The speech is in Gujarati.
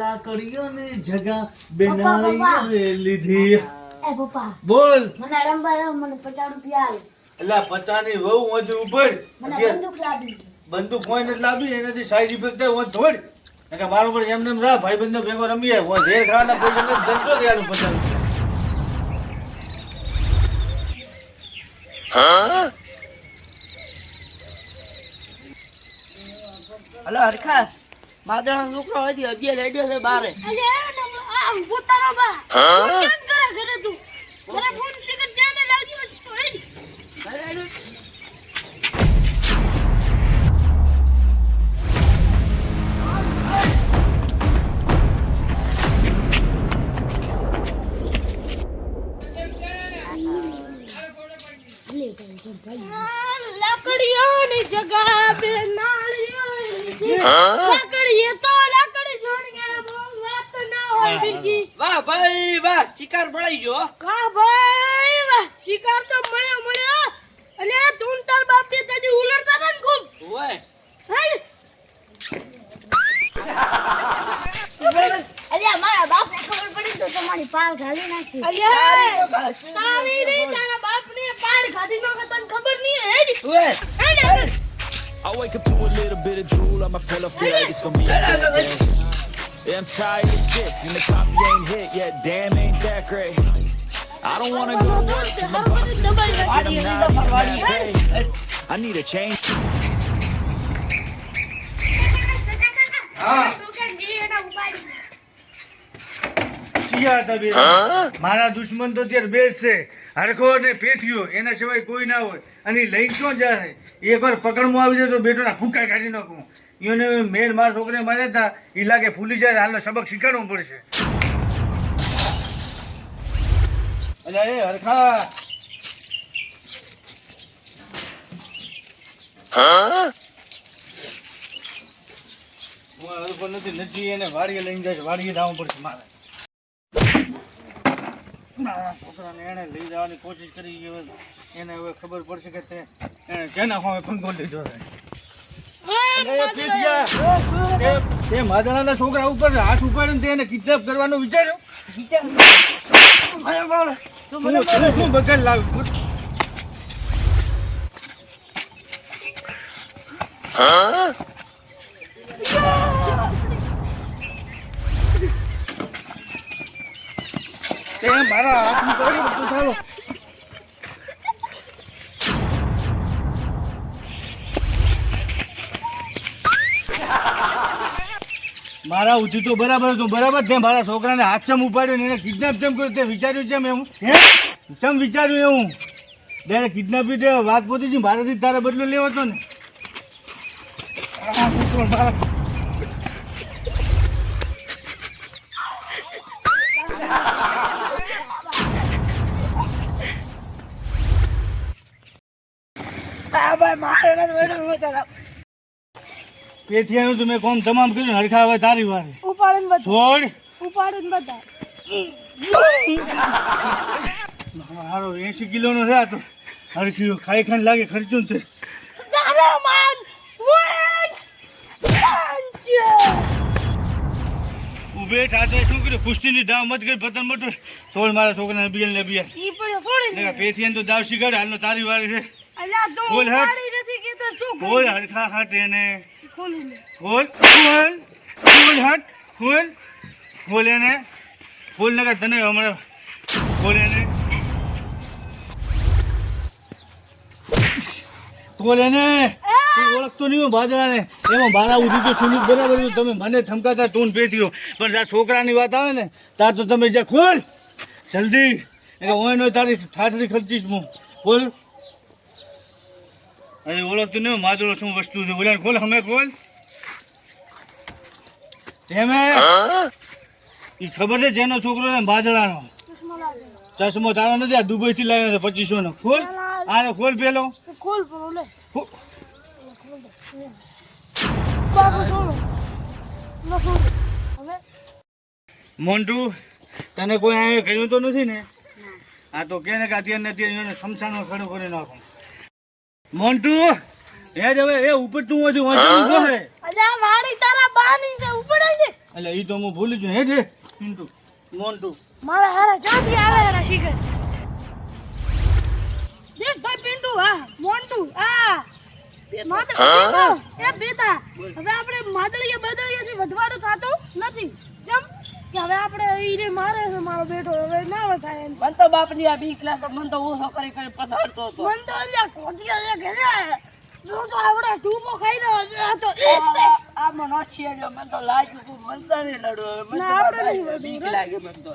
લાકડીઓની જગા બનાવી લીધી. એ પપ્પા. બોલ. મને રમવા મને પચાસ રૂપિયા આલો. એટલે પચાની વહુ હોતી ઉપર મને બંદૂક લાવી. બંદૂક હોય ને લાવી એનાથી સાઈડ ઇફેક્ટ થાય હોય થોડ એટલે મારો પણ એમને એમ જા ભાઈ બંધ ભેગો રમીએ હોય ઝેર ખાવાના પૈસા ને ધંધો દેવાનું પચાસ હા? હલો હરખા. માદળનો છોકરો હોય અગિયાર રેડિયો છે બારે. અલે ની જગા બે કેમ કરે ઘરે તું ઘરે ફોન શીખર જાને લાવજો તો એ લાકડીઓની જગા બે નાળીઓની લાકડીએ તો લાકડી જોડીએ બહુ વાત ના હોય બીજી વાહ ભાઈ વાહ શિકાર પડાઈ ગયો. વાહ ભાઈ વાહ. શિકાર તો મળ્યો મળ્યો. અને તું ને તાર બાપ ને તાજી ઉલડતા હતા ને ખૂબ. ઓય. અલ્યા મારા બાપને ખબર પડી તો તમારી પાલ ઘાલી નાખી. અલ્યા તારી રે તારા બાપને પાડ ઘાલી નાખે તને ખબર નહીં હેડ. હેડ I wake up to a little bit of drool on my pillow, feel like it's gonna be a bad day. Yeah, I'm tired of shit, and the coffee ain't hit yet. Damn, ain't that great. I don't wanna go to work, cause my boss is a jerk, and I'm not even that paid. I need a change. મારા દુશ્મન તો ત્યારે બે છે હરખો ને પેઠિયો એના સિવાય કોઈ ના હોય અને લઈ લઈને ક્યાં જાય એક વાર પકડમાં આવી જાય તો બેટોના ફૂંકા કાઢી નાખું એને મેન મારા છોકરાને માર્યા હતા એ લાગે ભૂલી જાય, હાલનો સબક શીખવાડવું પડશે. અલ્યા, એ હરખા. હું નથી નથી, એને વાડીએ લઈને જાય વાડીએ જવું પડશે મારે. મારા છોકરાને એને લઈ જવાની કોશિશ કરી એને હવે ખબર પડશે કે તે એને જેના સામે પંગો લીધો એ માદણાના છોકરા ઉપર હાથ ઉપાડીને ને તેને કિડનેપ કરવાનો વિચાર્યું? શું બગાડ મારા હાથ કર્યું મારા ઉઠી તો બરાબર હતું, બરાબર છે. મારા છોકરાને હાથ ચમ ઉપાડ્યો એને કિડનેપ ચમ કર્યું, તે વિચાર્યું છે મેં હું? ચમ વિચાર્યું એવું? ત્યારે કિડનેપ તે વાત પોતી હતી મારાથી તારે બદલો લેવો હતો ને. છોકરો મારા પેઠિયાનું તમે કોમ તમામ કર્યું હરખા હવે તારી વારે. ઉપાડીને બધા. છોડ. ઉપાડીને બધા. હારો એસી કિલો નો રહ્યા તો. હરખી ખાઈ ખાઈ લાગે ખર્ચું તે. ઉભે ઠાતે શું કર્યું? કુસ્તીની દાવ મત કરી પતન મત છોડ મારા છોકરાને બિયલ ને બિયલ ઈ પડ્યો ફોડી ને. તો દાવ શીખવાડે હાલનો તારી વારી છે. બોલ. ઉપાડી હરખા હાટ એને. ખોલી ખોલ ખોલ હાટ ખોલ. ખોલ એને. ખોલ ને તને હમણાં. ખોલ એને. ઓળખતો નહીં હોય બાજરાને. એમાં મારા ઉધી તો સુનિત બરાબર તમે મને થમકાતા તું ને પેટીઓ પણ આ છોકરાની વાત આવે ને તાર તો તમે જ્યાં ખોલ. જલ્દી. એટલે હોય તારી ઠાઠડી ખર્ચીશ હું. ખોલ. અરે ઓળખતું નહીં માદરો શું વસ્તુ છે? બોલે ખોલ હમે ખોલ. તેમે એ ખબર છે જેનો છોકરો ને બાદળાનો ચશ્મો તારો નથી આ દુબઈ થી લાવ્યો છે પચીસો નો ખોલ આને ખોલ પેલો. ખોલ મોન્ટુ તને કોઈ અહીંયા કહ્યું તો નથી ને? આ તો કે ને કે અત્યારે ને અત્યારે એને શમશાનમાં ખડો કરી નાખો. મોન્ટુ એ જવે એ ઉપર તું હજુ વાંચો ઊભો હે. અલ્યા વાડી તારા બાની છે ઉપડાઈ દે એટલે ઈ તો હું ભૂલી છું હે જે. પિન્ટુ મોન્ટુ. મારા હારા જાતી આવે હારા શીખર. દેખ ભાઈ પિન્ટુ હા મોન્ટુ આ. માત્ર એ બેટા હવે આપણે માદળીએ બદળીએથી વધવાનું થતું નથી. જેમ. કે હવે આપણે ઈને મારે છે મારો બેટો હવે ના વધાય મન તો બાપની આ બીક લાગતો મન તો ઓછો કરી કરી પસાડતો હતો. મન તો અલ્યા કોટિયા લે ઘરે જો તો આવડે ટૂંકો ખાઈ રહ્યો આ તો આ- મને છે. મને તો લાગ્યું તું મન તો નહીં લડો મન તો બીક. લાગે મન તો.